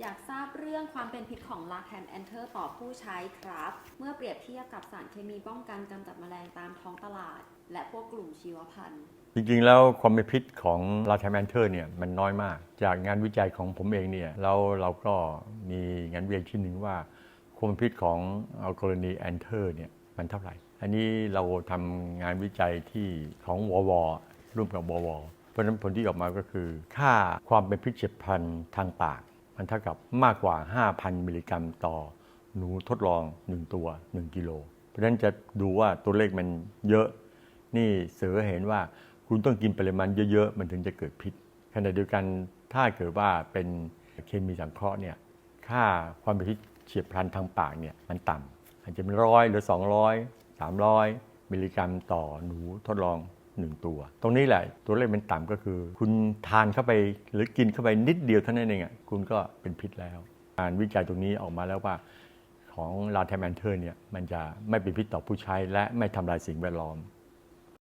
อยากทราบเรื่องความเป็นพิษของลาแคนแอนเทอร์ต่อผู้ใช้ครับ เมื่อเปรียบเทียบกับสารเคมีป้องกันกำจัดแมลงตามท้องตลาด และพวกกลุ่มชีวพันธุ์ จริงๆ แล้วความเป็นพิษของลาแทมแอนเทอร์เนี่ยมันน้อยมาก จากงานวิจัยของผมเองเนี่ยเราเราก็มีงานวิจัยชิ้นหนึ่งว่าความเป็นพิษของอัลกรณีแอนเทอร์เนี่ยมันเท่าไหร่ อันนี้เราทำงานวิจัยที่ของววร่วมกับววเพราะฉะนั้นผลที่ออกมาก็คือ ค่าความเป็นพิษเฉียบพลันทางปาก มันเท่ากับมากกว่า 5,000 มิลลิกรัมต่อหนูทดลอง 1 ตัว 1 กิโล เพราะฉะนั้นจะดูว่าตัวเลขมันเยอะ นี่เสือเห็นว่าคุณต้องกินปริมาณเยอะๆ มันถึงจะเกิดพิษขณะเดียวกันถ้าเกิดว่าเป็นเคมีสังเคราะห์เนี่ยค่าความเป็นพิษเฉียบพลันทางปากเนี่ยมันต่ำอาจจะเป็นร้อยหรือ 200 300 มิลลิกรัมต่อหนูทดลอง 1 ตัว ตรงนี้แหละตัวเลขมันต่ำก็คือ คุณทานเข้าไปหรือกินเข้าไปนิดเดียวเท่านั้นเองอะคุณก็เป็นพิษแล้วงานวิจัยตรงนี้ออกมาแล้วว่าของลาเทมแอนเทอร์เนี่ยมันจะไม่เป็นพิษต่อผู้ใช้และไม่ทำลายสิ่งแวดล้อม